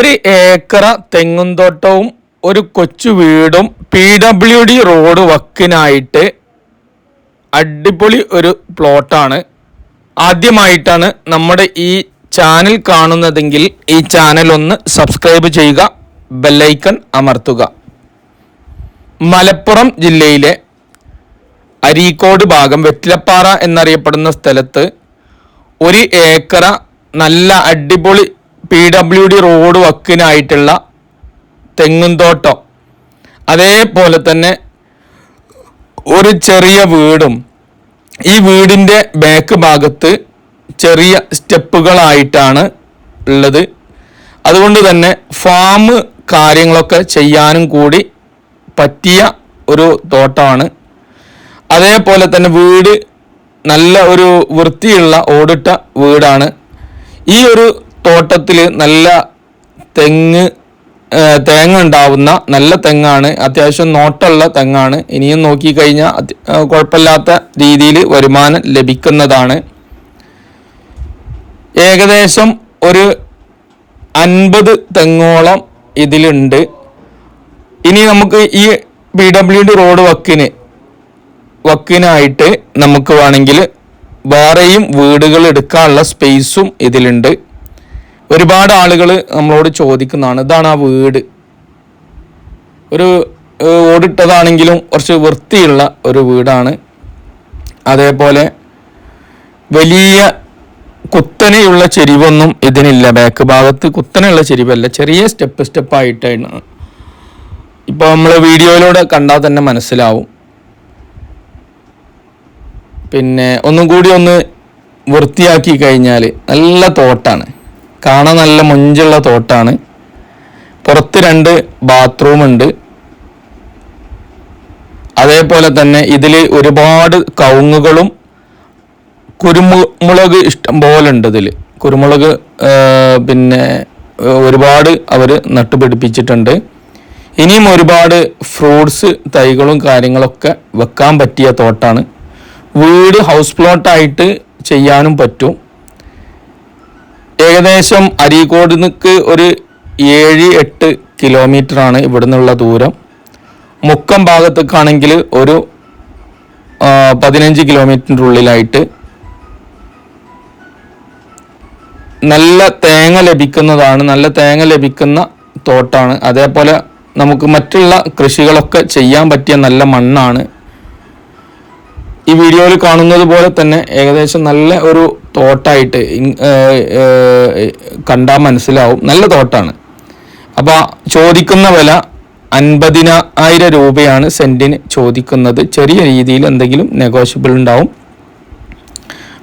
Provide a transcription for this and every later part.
ഒരു ഏക്കറ തെങ്ങുംതോട്ടവും ഒരു കൊച്ചു വീടും പി ഡബ്ല്യു ഡി റോഡ് വക്കിനായിട്ട് അടിപൊളി ഒരു പ്ലോട്ടാണ്. ആദ്യമായിട്ടാണ് നമ്മുടെ ഈ ചാനൽ കാണുന്നതെങ്കിൽ ഈ ചാനൽ ഒന്ന് സബ്സ്ക്രൈബ് ചെയ്യുക ബെല്ലൈക്കൺ അമർത്തുക. മലപ്പുറം ജില്ലയിലെ അരീക്കോട് ഭാഗം വെറ്റിലപ്പാറ എന്നറിയപ്പെടുന്ന സ്ഥലത്ത് ഒരു ഏക്കറ നല്ല അടിപൊളി പി ഡബ്ല്യു ഡി റോഡ് വക്കിനായിട്ടുള്ള തെങ്ങുംതോട്ടം. അതേപോലെ തന്നെ ഒരു ചെറിയ വീടും ഈ വീടിന്റെ ബാക്ക് ഭാഗത്ത് ചെറിയ സ്റ്റെപ്പുകളായിട്ടാണ് ഉള്ളത്. അതുകൊണ്ട് തന്നെ ഫാം കാര്യങ്ങളൊക്കെ ചെയ്യാനും കൂടി പറ്റിയ ഒരു തോട്ടമാണ്. അതേപോലെ തന്നെ വീട് നല്ല ഒരു വൃത്തിയുള്ള ഓടിട്ട വീടാണ്. ഈ ഒരു തോട്ടത്തിൽ നല്ല തെങ്ങ് തേങ്ങ ഉണ്ടാവുന്ന നല്ല തെങ്ങാണ്. അത്യാവശ്യം നോട്ടുള്ള തെങ്ങാണ്. ഇനിയും നോക്കിക്കഴിഞ്ഞാൽ കുഴപ്പമില്ലാത്ത രീതിയിൽ വരുമാനം ലഭിക്കുന്നതാണ്. ഏകദേശം ഒരു അൻപത് തെങ്ങോളം ഇതിലുണ്ട്. ഇനി നമുക്ക് ഈ പി ഡബ്ല്യു ഡി റോഡ് വക്കിന് വക്കിനായിട്ട് നമുക്ക് വേണമെങ്കിൽ വേറെയും വീടുകൾ എടുക്കാനുള്ള സ്പേസും ഇതിലുണ്ട്. ഒരുപാട് ആളുകൾ നമ്മളോട് ചോദിക്കുന്നതാണ് ഇതാണ് ആ വീട്? ഒരു ഓടിട്ടതാണെങ്കിലും കുറച്ച് വൃത്തിയുള്ള ഒരു വീടാണ്. അതേപോലെ വലിയ കുത്തനെയുള്ള ചെരിവൊന്നും ഇതിനില്ല. ബാക്ക് ഭാഗത്ത് കുത്തനെയുള്ള ചെരിവല്ല. ചെറിയ സ്റ്റെപ്പ് സ്റ്റെപ്പായിട്ടാണ് ഇപ്പോൾ നമ്മൾ വീഡിയോയിലൂടെ കണ്ടാൽ തന്നെ മനസ്സിലാവും. പിന്നെ ഒന്നും കൂടി ഒന്ന് വൃത്തിയാക്കി കഴിഞ്ഞാൽ നല്ല തോട്ടാണ്. കാണാൻ നല്ല മുഞ്ചുള്ള തോട്ടാണ്. പുറത്ത് രണ്ട് ബാത്റൂം ഉണ്ട്. അതേപോലെ തന്നെ ഇതിൽ ഒരുപാട് കവുങ്ങുകളും കുരുമുളക് ഇഷ്ടം പോലെ ഉണ്ട് ഇതിൽ കുരുമുളക് പിന്നെ ഒരുപാട് അവർ നട്ടുപിടിപ്പിച്ചിട്ടുണ്ട്. ഇനിയും ഒരുപാട് ഫ്രൂട്ട്സ് തൈകളും കാര്യങ്ങളൊക്കെ വെക്കാൻ പറ്റിയ തോട്ടാണ്. വീട് ഹൗസ് പ്ലോട്ടായിട്ട് ചെയ്യാനും പറ്റും. ഏകദേശം അരീക്കോട് നിക്ക് ഒരു ഏഴ് എട്ട് കിലോമീറ്റർ ആണ് ഇവിടെ നിന്നുള്ള ദൂരം. മുക്കം ഭാഗത്തേക്കാണെങ്കിൽ ഒരു പതിനഞ്ച് കിലോമീറ്ററിന്റെ ഉള്ളിലായിട്ട് നല്ല തേങ്ങ ലഭിക്കുന്നതാണ് നല്ല തേങ്ങ ലഭിക്കുന്ന തോട്ടാണ്. അതേപോലെ നമുക്ക് മറ്റുള്ള കൃഷികളൊക്കെ ചെയ്യാൻ പറ്റിയ നല്ല മണ്ണാണ്. ഈ വീഡിയോയിൽ കാണുന്നത് പോലെ തന്നെ ഏകദേശം നല്ല ഒരു തോട്ടായിട്ട് കണ്ടാൽ മനസ്സിലാവും. നല്ല തോട്ടാണ്. അപ്പോൾ ചോദിക്കുന്ന വില അൻപതിനായിരം രൂപയാണ് സെന്റിന് ചോദിക്കുന്നത്. ചെറിയ രീതിയിൽ എന്തെങ്കിലും നെഗോഷ്യബിൾ ഉണ്ടാവും.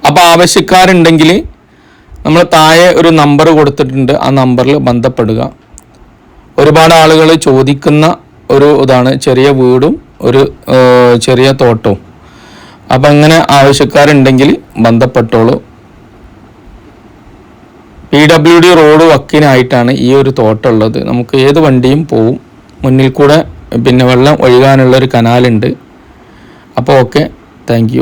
അപ്പോൾ ആവശ്യക്കാരുണ്ടെങ്കിൽ നമ്മൾ താഴെ ഒരു നമ്പർ കൊടുത്തിട്ടുണ്ട്. ആ നമ്പറിൽ ബന്ധപ്പെടുക. ഒരുപാട് ആളുകൾ ചോദിക്കുന്ന ഒരു ഇതാണ്. ചെറിയ വീടും ഒരു ചെറിയ തോട്ടവും. അപ്പം അങ്ങനെ ആവശ്യക്കാരുണ്ടെങ്കിൽ ബന്ധപ്പെട്ടോളൂ. ഡബ്ല്യു ഡി റോഡ് വക്കിനായിട്ടാണ് ഈ ഒരു തോട്ടുള്ളത്. നമുക്ക് ഏത് വണ്ടിയും പോവും. മുന്നിൽ കൂടെ പിന്നെ വെള്ളം ഒഴുകാനുള്ള ഒരു കനാലുണ്ട്. അപ്പോൾ ഓക്കെ താങ്ക്